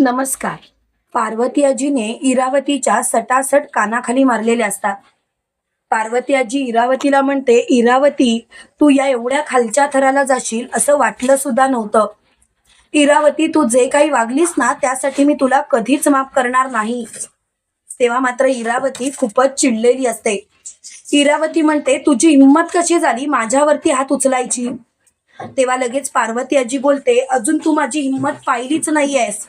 नमस्कार. पार्वती आजीने इरावतीच्या सटासट कानाखाली मारलेले असतात. पार्वती आजी इरावतीला म्हणते इरावती तू या एवढ्या खालच्या थराला जाशील असं वाटलं सुद्धा नव्हतं. इरावती तू जे काही वागलीस ना त्यासाठी मी तुला कधीच माफ करणार नाही. तेव्हा मात्र इरावती खूपच चिडलेली असते. इरावती म्हणते तुझी हिंमत कशी झाली? माझ्यावरती हात उचलायची. तेव्हा लगेच पार्वती आजी बोलते अजून तू माझी हिंमत पाहिलीच नाहीयेस.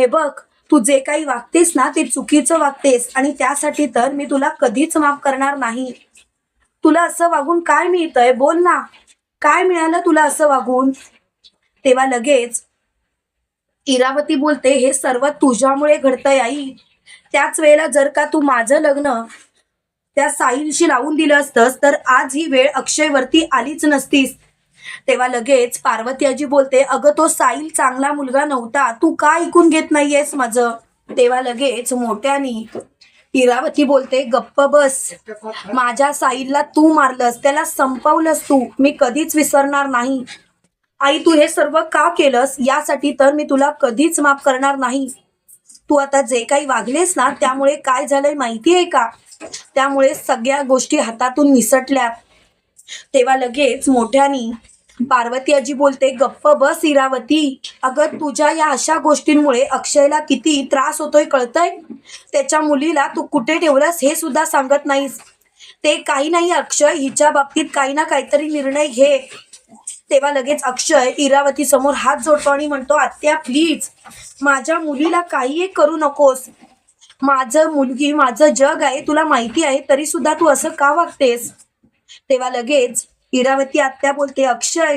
हे बघ तू जे काही वागतेस ना ते चुकीचं वागतेस. आणि त्यासाठी तर मी तुला कधीच माफ करणार नाही. तुला असं वागून काय मिळतंय? बोल ना. काय मिळालं तुला असं वागून? तेव्हा लगेच इरावती बोलते हे सर्व तुझ्यामुळे घडतंय आई. त्याच वेळेला जर का तू माझं लग्न त्या साहिलशी लावून दिलं असतंस तर आज ही वेळ अक्षयवरती आलीच नसतीस. तेव्हा लगेच पार्वती आजी बोलते अगं तो साईल चांगला मुलगा नव्हता. तू का ऐकून घेत नाहीयेस माझं? तेव्हा लगेच मोठ्यानी इरावती बोलते गप्प बस. माझ्या साईलला तू मारलंस त्याला संपवलंस तू. मी कधीच विसरणार नाही. आई तू हे सर्व का केलंस? यासाठी तर मी तुला कधीच माफ करणार नाही. तू आता जे काही वागलेस ना त्यामुळे काय झालंय माहिती आहे का? त्यामुळे सगळ्या गोष्टी हातातून निसटल्या. तेव्हा लगेच मोठ्यानी पार्वती आजी बोलते गप्प बस इरावती. अगं तुझ्या या अशा गोष्टींमुळे अक्षयला किती त्रास होतोय कळतंय? त्याच्या मुलीला तू कुठे ठेवलंस हे सुद्धा सांगत नाहीस. ते काही नाही अक्षय. हिच्या बाबतीत काही ना काहीतरी निर्णय घे. तेव्हा लगेच अक्षय इरावती समोर हात जोडतो आणि म्हणतो आत्या प्लीज माझ्या मुलीला काही एक करू नकोस. माझं मुलगी माझं जग आहे तुला माहिती आहे तरी सुद्धा तू असं का वागतेस? तेव्हा लगेच इरावती आत्या बोलते अक्षय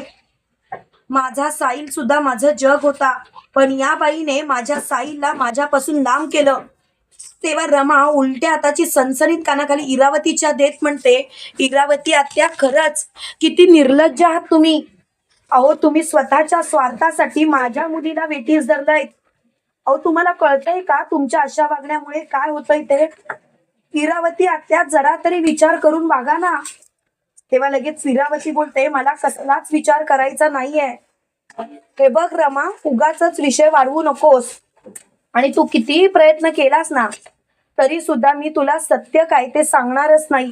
माझा साईल सुद्धा माझं जग होता पण या बाईने माझ्या साईलला माझ्यापासून लांब केलं. तेव्हा रमा उलट्या हाताची सनसनीत कानाखाली इरावतीच्या देत म्हणते इरावती आत्या खरंच किती निर्लज्ज आहात तुम्ही. अहो तुम्ही स्वतःच्या स्वार्थासाठी माझ्या मुलीला वेठीस धरलाय. अहो तुम्हाला कळतंय का तुमच्या अशा वागण्यामुळे काय होतंय ते? इरावती आत्या जरा तरी विचार करून वागा ना. तेव्हा लगेच सिरावती बोलते मला कसलाच विचार करायचा नाहीये. हे बघ रमा उगाच विषय वाढवू नकोस. आणि तू कितीही प्रयत्न केलास ना तरी सुद्धा मी तुला सत्य काय ते सांगणारच नाही.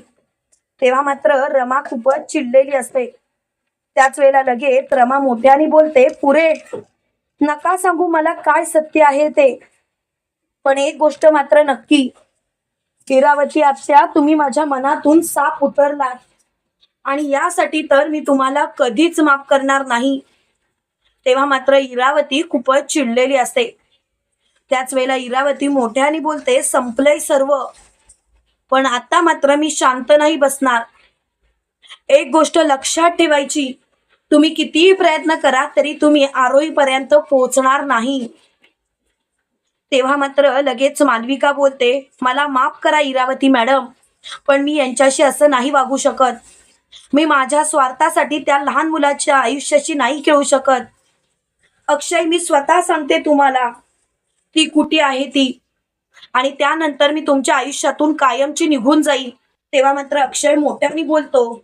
तेव्हा मात्र रमा खूपच चिडलेली असते. त्याच वेळेला लगेच रमा मोठ्याने बोलते पुरे नका सांगू मला काय सत्य आहे ते. पण एक गोष्ट मात्र नक्की इरावती आजच्या तुम्ही माझ्या मनातून साप उतरलात. आणि यासाठी तर मी तुम्हाला कधीच माफ करणार नाही. तेव्हा मात्र इरावती खूपच चिडलेली असते. त्याच वेळेला इरावती मोठ्याने बोलते संपलंय सर्व. पण आता मात्र मी शांत नाही बसणार. एक गोष्ट लक्षात ठेवायची. तुम्ही कितीही प्रयत्न करा तरी तुम्ही आरोहीपर्यंत पोहोचणार नाही. तेव्हा मात्र लगेच मालविका बोलते मला माफ करा इरावती मॅडम पण मी यांच्याशी असं नाही वागू शकत. मी माझ्या स्वार्थासाठी त्या लहान मुलाच्या आयुष्याशी नाही खेळू शकत. अक्षय मी स्वतः सांगते तुम्हाला ती कुठे आहे ती? आणि त्यानंतर मी तुमच्या आयुष्यातून कायमची निघून जाईल तेव्हा मात्र अक्षय मोठ्याने बोलतो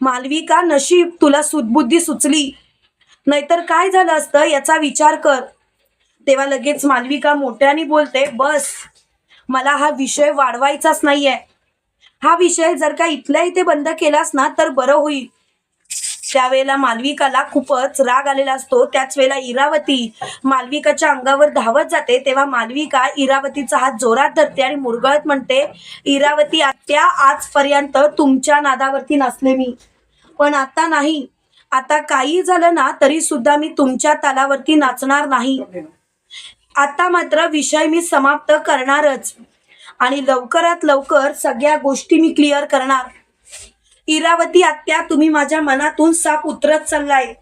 मालविका नशीब तुला सुदबुद्धी सुचली. नाहीतर काय झालं असतं याचा विचार कर. तेव्हा लगेच मालविका मोठ्याने बोलते बस मला हा विषय वाढवायचाच नाहीये. हा विषय जर का इथल्या इथे बंद केलास ना तर बरं होईल. त्यावेळेला मालविकाला खूपच राग आलेला असतो. त्याच वेळेला इरावती मालविकाच्या अंगावर धावत जाते. तेव्हा मालविका इरावतीचा हात जोरात धरते आणि मुरगळत म्हणते इरावती आत्या आजपर्यंत तुमच्या नादावरती नसले मी. पण आता नाही. आता काही झालं ना तरी सुद्धा मी तुमच्या तालावरती नाचणार नाही. आता मात्र विषय मी समाप्त करणारच. आणि लवकरात लवकर सगळ्या गोष्टी मी क्लिअर करणार. इरावती आत्या तुम्ही माझ्या मनातून साप उतरत चाललाय.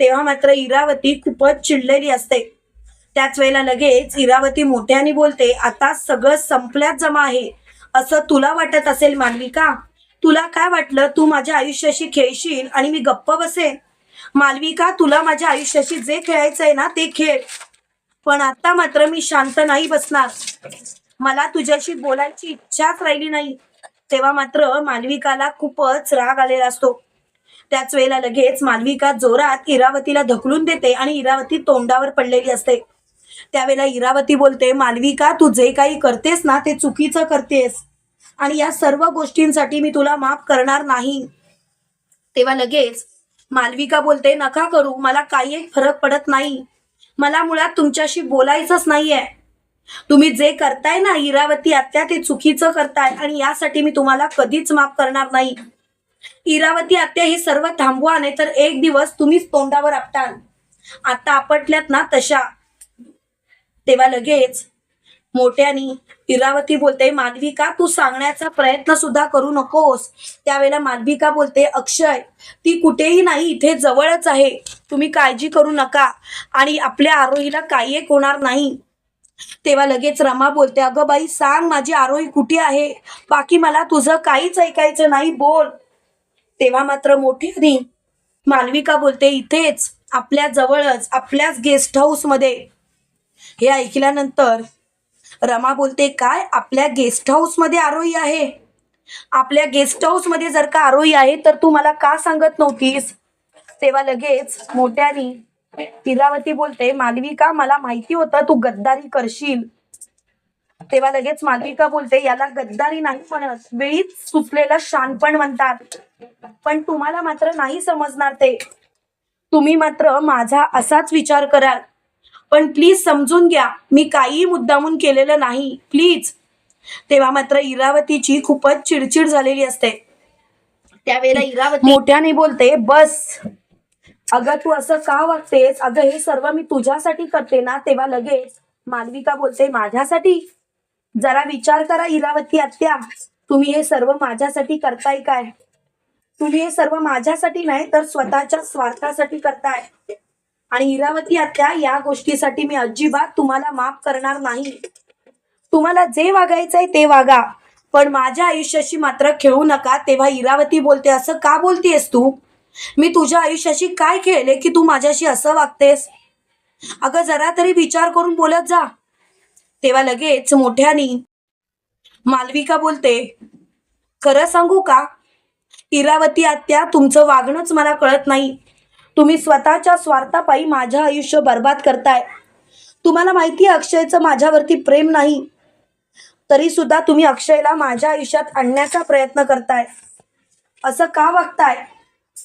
तेव्हा मात्र इरावती खूपच चिडलेली असते. त्याच वेळेला लगेच इरावती मोठ्याने बोलते आता सगळं संपल्यात जमा आहे. असं तुला वाटत असेल मालविका? तुला काय वाटलं? तू माझ्या आयुष्याशी खेळशील आणि मी गप्प बसेन. मालविका तुला माझ्या आयुष्याशी जे खेळायचंय ना ते खेळ. पण आता मात्र मी शांत नाही बसणार. मला तुझ्याशी बोलायची इच्छाच राहिली नाही. तेव्हा मात्र मालविकाला खूपच राग आलेला असतो. त्याच वेळेला लगेच मालविका जोरात इरावतीला ढकलून देते आणि इरावती तोंडावर पडलेली असते. त्यावेळेला इरावती बोलते मालविका तू जे काही करतेस ना ते चुकीचं करतेस. आणि या सर्व गोष्टींसाठी मी तुला माफ करणार नाही. तेव्हा लगेच मालविका बोलते नका करू मला काही फरक पडत नाही. मला मुळात तुमच्याशी बोलायचंच नाहीये. तुम्ही जे करताय ना इरावती आत्या ते चुकीचं करताय आणि यासाठी मी तुम्हाला कधीच माफ करणार नाही. इरावती आत्या हे सर्व थांबवा नाही तर एक दिवस तुम्हीच तोंडावर आपटाल. आता आपटल्यात ना तशा. तेव्हा लगेच मोठ्यानी इरावती बोलते मालविका तू सांगण्याचा प्रयत्न सुद्धा करू नकोस. त्यावेळेला मालविका बोलते अक्षय ती कुठेही नाही इथे जवळच आहे. तुम्ही काळजी करू नका आणि आपल्या आरोहीला काही एक होणार नाही. तेव्हा लगेच रमा बोलते अगं बाई सांग माझी आरोही कुठे आहे? बाकी मला तुझं काहीच ऐकायचं नाही बोल. तेव्हा मात्र मोठी मालविका बोलते इथेच आपल्या जवळच आपल्याच गेस्ट हाऊसमध्ये हे ऐकल्यानंतर रमा बोलते काय आपल्या गेस्ट हाऊसमध्ये आरोही आहे? आपल्या गेस्ट हाऊसमध्ये जर का आरोही आहे तर तू मला का सांगत नव्हतीस? तेव्हा लगेच मोठ्यानी इरावती बोलते मालविका मला माहिती होतं तू गद्दारी करशील. तेव्हा लगेच मालविका बोलते याला गद्दारी नाही म्हणत. वेळीच सुचलेलं शानपण म्हणतात. पण तुम्हाला मात्र नाही समजणार ते. तुम्ही मात्र माझा असाच विचार कराल. पण प्लीज समजून घ्या मी काहीही मुद्दामून केलेलं नाही. प्लीज तेव्हा मात्र इरावतीची खूपच चिडचिड झालेली असते. त्यावेळेला इरावती मोठ्याने बोलते बस. अगं तू असं का वागतेस? अगं हे सर्व मी तुझ्यासाठी करते ना? तेव्हा लगेच मालविका बोलते माझ्यासाठी? जरा विचार करा इरावती आत्या. तुम्ही हे सर्व माझ्यासाठी करताय काय? तुम्ही हे सर्व माझ्यासाठी नाही तर स्वतःच्या स्वार्थासाठी करताय. आणि इरावती आत्या या गोष्टीसाठी मी अजिबात तुम्हाला माफ करणार नाही. तुम्हाला जे वागायचंय ते वागा. पण माझ्या आयुष्याशी मात्र खेळू नका. तेव्हा इरावती बोलते असं का बोलतेस तू? मी तुझ्या आयुष्याशी काय खेळले की तू माझ्याशी असं वागतेस? अगं जरा तरी विचार करून बोलत जा. तेव्हा लगेच मोठ्यानी मालविका बोलते खरं सांगू का? इरावती आत्या तुमचं वागणंच मला कळत नाही. तुम्ही स्वतःच्या स्वार्थापायी माझं आयुष्य बर्बाद करताय. तुम्हाला माहिती आहे अक्षयचं माझ्यावरती प्रेम नाही. तरी सुद्धा तुम्ही अक्षयला माझ्या आयुष्यात आणण्याचा प्रयत्न करताय. असं का वागताय?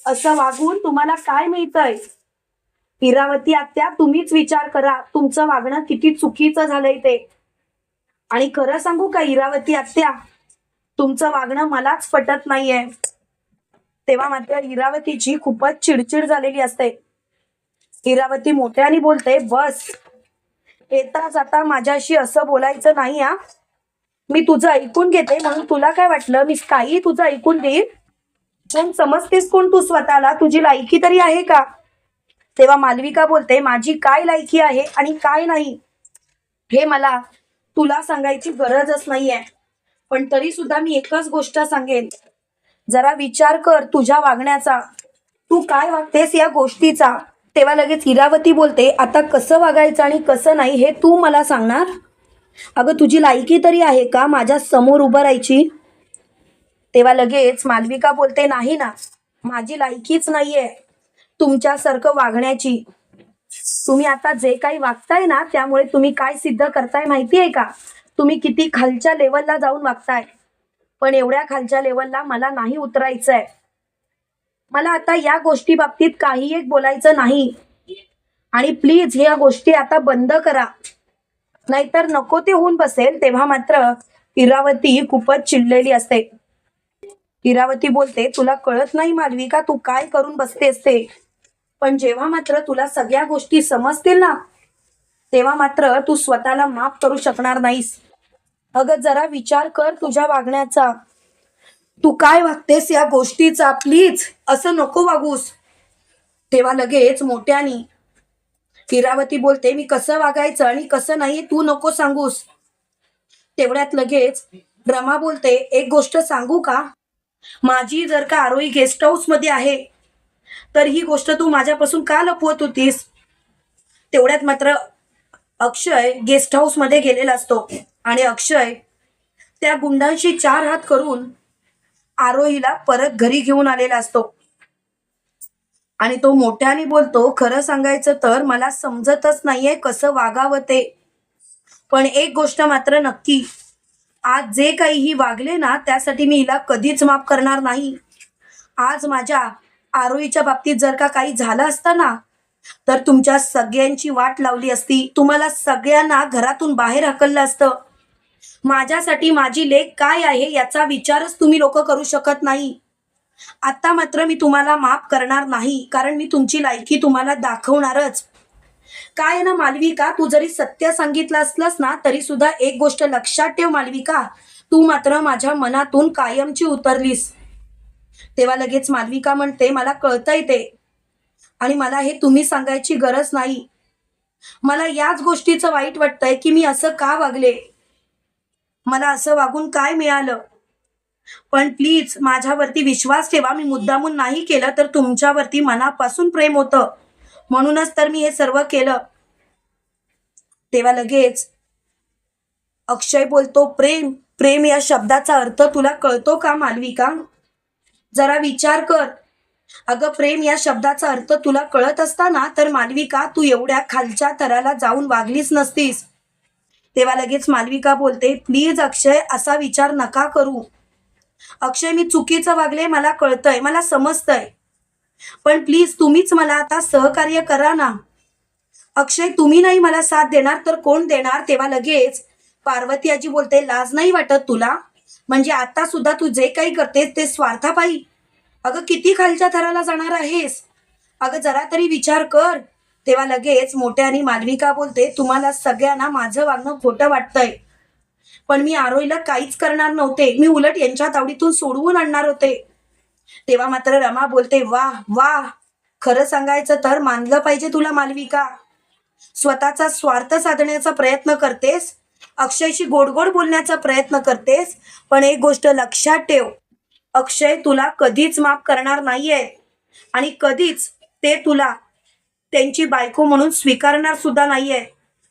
असं वागून तुम्हाला काय मिळतंय? इरावती आत्या तुम्हीच विचार करा. तुमचं वागणं किती चुकीचं झालंय ते. आणि खरं सांगू का इरावती आत्या तुमचं वागणं मलाच पटत नाहीये. तेव्हा मात्र इरावतीची खूपच चिडचिड झालेली असते. इरावती मोठ्याने बोलते बस येता जाता माझ्याशी असं बोलायचं नाही हा. मी तुझं ऐकून घेते म्हणून तुला काय वाटलं? मी काही तुझं ऐकून घेईन कोण समजतेस कोण तू स्वतःला? तुझी लायकी तरी आहे का? तेव्हा मालविका बोलते माझी काय लायकी आहे आणि काय नाही? हे मला तुला सांगायची गरजच नाहीये. पण तरी सुद्धा मी एकच गोष्ट सांगेन. जरा विचार कर तुझ्या वागण्याचा. तू काय वागतेस या गोष्टीचा? तेव्हा लगेच इरावती बोलते आता कसं वागायचं आणि कसं नाही हे तू मला सांगणार? अगं तुझी लायकी तरी आहे का माझ्यासमोर उभं राहायची? तेव्हा लगेच मालविका बोलते नाही ना माझी लायकीच नाहीये तुमच्यासारखं वागण्याची. तुम्ही आता जे काही वागताय ना त्यामुळे तुम्ही काय सिद्ध करताय माहिती आहे का? तुम्ही किती खालच्या लेवलला जाऊन वागताय. पण एवढ्या खालच्या लेवलला मला नाही उतरायचंय. मला आता या गोष्टी बाबतीत काही एक बोलायचं नाही. आणि प्लीज ह्या गोष्टी आता बंद करा. नाहीतर नको ते होऊन बसेल तेव्हा मात्र इरावती खूपच चिडलेली असते. इरावती बोलते तुला कळत नाही मालविका तू काय करून बसतेस ते? पण जेव्हा मात्र तुला सगळ्या गोष्टी समजतील ना तेव्हा मात्र तू स्वतःला माफ करू शकणार नाहीस. अगं जरा विचार कर तुझ्या वागण्याचा. तू काय वागतेस या गोष्टीचा? प्लीज असं नको वागूस. तेव्हा लगेच मोठ्यानी किरावती बोलते मी कसं वागायचं आणि कसं नाही तू नको सांगूस. तेवढ्यात लगेच रमा बोलते एक गोष्ट सांगू का? माझी जर का आरोही गेस्ट हाऊसमध्ये आहे तर ही गोष्ट तू माझ्यापासून का लपवत होतीस? तेवढ्यात मात्र अक्षय गेस्ट हाऊसमध्ये गेलेला असतो. आणि अक्षय त्या गुंडांशी चार हात करून आरोहीला परत घरी घेऊन आलेला असतो. आणि तो मोठ्याने बोलतो खरं सांगायचं तर मला समजतच नाहीये कसं वागावं ते. पण एक गोष्ट मात्र नक्की आज जे काही ही वागले ना त्यासाठी मी हिला कधीच माफ करणार नाही. आज माझ्या आरोईच्या बाबतीत जर का काही झालं असतं ना तर तुमच्या सगळ्यांची वाट लावली असती. तुम्हाला सगळ्यांना घरातून बाहेर हकललं असतं. माझ्यासाठी माझी लेख काय आहे याचा विचारच तुम्ही लोक करू शकत नाही. आता मात्र मी तुम्हाला माफ करणार नाही कारण मी तुमची लायकी तुम्हाला दाखवणारच. काय आहे ना मालविका तू जरी सत्य सांगितलं असलंस ना तरी सुद्धा एक गोष्ट लक्षात ठेव मालविका. तू मात्र माझ्या मनातून कायमची उतरलीस. तेव्हा लगेच मालविका म्हणते मला कळतंय ते. आणि मला हे तुम्ही सांगायची गरज नाही. मला याच गोष्टीचं वाईट वाटतंय की मी असं का वागले? मला असं वागून काय मिळालं? पण प्लीज माझ्यावरती विश्वास ठेवा. मी मुद्दामून नाही केलं तर तुमच्यावरती मनापासून प्रेम होतं. म्हणूनच तर मी हे सर्व केलं. तेव्हा लगेच अक्षय बोलतो प्रेम प्रेम या शब्दाचा अर्थ तुला कळतो का मालविका? जरा विचार कर. अगं प्रेम या शब्दाचा अर्थ तुला कळत असताना तर मालविका तू एवढ्या खालच्या थराला जाऊन वागलीच नसतीस. तेव्हा लगेच मालविका बोलते प्लीज अक्षय असा विचार नका करू. अक्षय मी चुकीचं वागले मला कळतंय मला समजतंय. पण प्लीज तुम्हीच मला आता सहकार्य करा ना. अक्षय तुम्ही नाही मला साथ देणार तर कोण देणार? तेव्हा लगेच पार्वती आजी बोलते लाज नाही वाटत तुला? म्हणजे आता सुद्धा तू जे काही करतेस ते स्वार्थापायी. अगं किती खालच्या थराला जाणार आहेस? अगं जरा तरी विचार कर. तेव्हा लगेच मोठ्याने मालविका बोलते तुम्हाला सगळ्यांना माझं वागणं खोटं वाटतंय. पण मी आरोईला काहीच करणार नव्हते. मी उलट यांच्या तावडीतून सोडवून आणणार होते. तेव्हा मात्र रमा बोलते वा वा खरं सांगायचं तर मानलं पाहिजे तुला मालविका. स्वतःचा स्वार्थ साधण्याचा प्रयत्न करतेस अक्षयशी गोड गोड बोलण्याचा प्रयत्न करतेस पण एक गोष्ट लक्षात ठेव अक्षय तुला कधीच माफ करणार नाहीये. आणि कधीच ते तुला त्यांची बायको म्हणून स्वीकारणार सुद्धा नाहीये.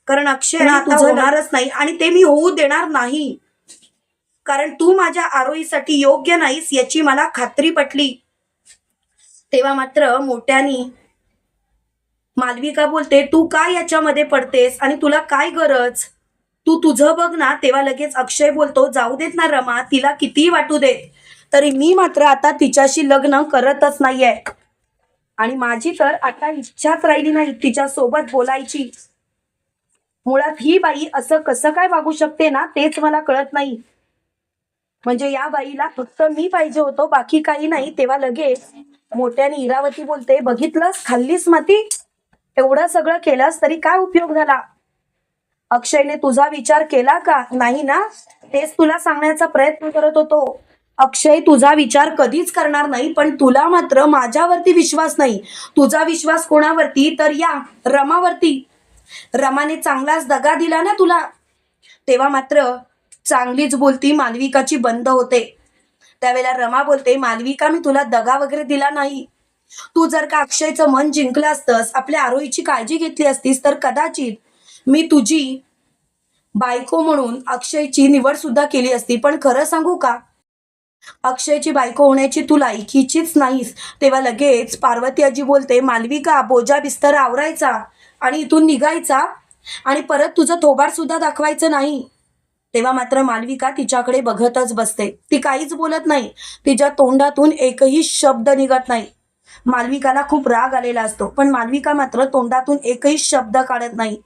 कारण अक्षय होणारच नाही आणि ते मी होऊ देणार नाही. कारण तू माझ्या आरोहीसाठी योग्य नाहीस याची मला खात्री पटली. तेव्हा मात्र मोठ्यानी मालविका बोलते तू काय याच्यामध्ये पडतेस आणि तुला काय गरज? तू तुझं बघ ना. तेव्हा लगेच अक्षय बोलतो जाऊ देत ना रमा तिला कितीही वाटू दे तरी मी मात्र आता तिच्याशी लग्न करतच नाहीये. आणि माझी तर आता इच्छाच राहिली नाही तिच्या सोबत बोलायची. मुळात ही बाई असं कसं काय वागू शकते ना तेच मला कळत नाही. म्हणजे या बाईला फक्त मी पाहिजे होतो बाकी काही नाही. तेव्हा लगेच मोठ्याने इरावती बोलते बघितलंस? खाल्लीस माती? एवढं सगळं केलंस तरी काय उपयोग झाला? अक्षयने तुझा विचार केला का? नाही ना. तेच तुला सांगण्याचा प्रयत्न करत होतो. अक्षय तुझा विचार कधीच करणार नाही पण तुला मात्र माझ्यावरती विश्वास नाही. तुझा विश्वास कोणावरती? तर या रमावरती. रमाने चांगलाच दगा दिला ना तुला. तेव्हा मात्र चांगलीच बोलती मालविकाची बंद होते. त्यावेळेला रमा बोलते मालविका मी तुला दगा वगैरे दिला नाही. तू जर का अक्षयचं मन जिंकलं असतंस आपल्या आरोहीची काळजी घेतली असतीस तर कदाचित मी तुझी बायको म्हणून अक्षयची निवड सुद्धा केली असती. पण खरं सांगू का? अक्षयची बायको होण्याची तू लायकीचीच नाहीस. तेव्हा लगेच पार्वती आजी बोलते मालविका बोजा बिस्तर आवरायचा आणि इथून निघायचा आणि परत तुझं थोबाड सुद्धा दाखवायचं नाही. तेव्हा मात्र मालविका तिच्याकडे बघतच बसते. ती काहीच बोलत नाही. तिच्या तोंडातून एकही शब्द निघत नाही. मालविकाला खूप राग आलेला असतो पण मालविका मात्र तोंडातून एकही शब्द काढत नाही.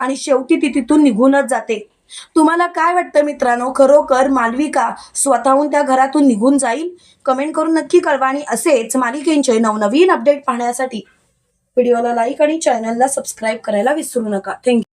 आणि शेवटी ती तिथून निघूनच जाते. तुम्हाला काय वाटतं मित्रांनो? खरोखर मालविका स्वतःहून त्या घरातून निघून जाईल? कमेंट करून नक्की कळवा आणि असेच मालिकेंचे नवनवीन अपडेट पाहण्यासाठी. व्हिडिओला लाईक आणि चॅनलला सबस्क्राईब करायला विसरू नका. थँक्यू.